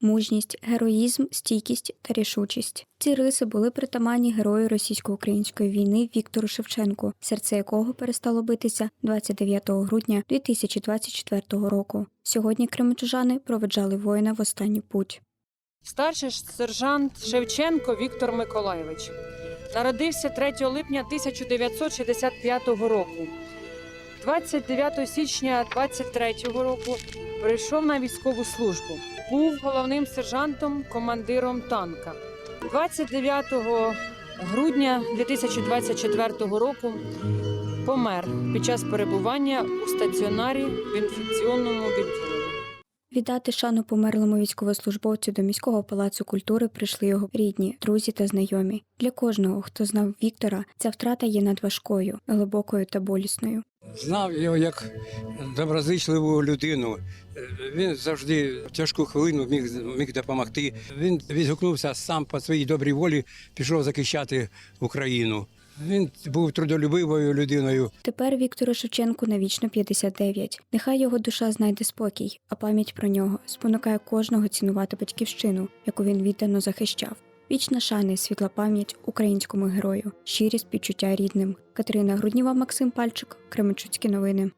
мужність, героїзм, стійкість та рішучість. Ці риси були притаманні герою російсько-української війни Віктору Шевченку, серце якого перестало битися 29 грудня 2024 року. Сьогодні кременчужани проведжали воїна в останню путь. Старший сержант Шевченко Віктор Миколайович народився 3 липня 1965 року. 29 січня 23 року прийшов на військову службу. Був головним сержантом, командиром танка. 29 грудня 2024 року помер під час перебування у стаціонарі в інфекційному відділенні. Віддати шану померлому військовослужбовцю до міського палацу культури прийшли його рідні, друзі та знайомі. Для кожного, хто знав Віктора, ця втрата є надважкою, глибокою та болісною. Знав його як доброзичливу людину. Він завжди в тяжку хвилину міг, міг допомогти. Він відгукнувся сам по своїй добрій волі, пішов захищати Україну. Він був трудолюбивою людиною. Тепер Віктору Шевченку навічно 59. Нехай його душа знайде спокій, а пам'ять про нього спонукає кожного цінувати батьківщину, яку він віддано захищав. Вічна шана і світла пам'ять українському герою, щирість, почуття рідним. Катерина Грудніва, Максим Пальчик, Кременчуцькі новини.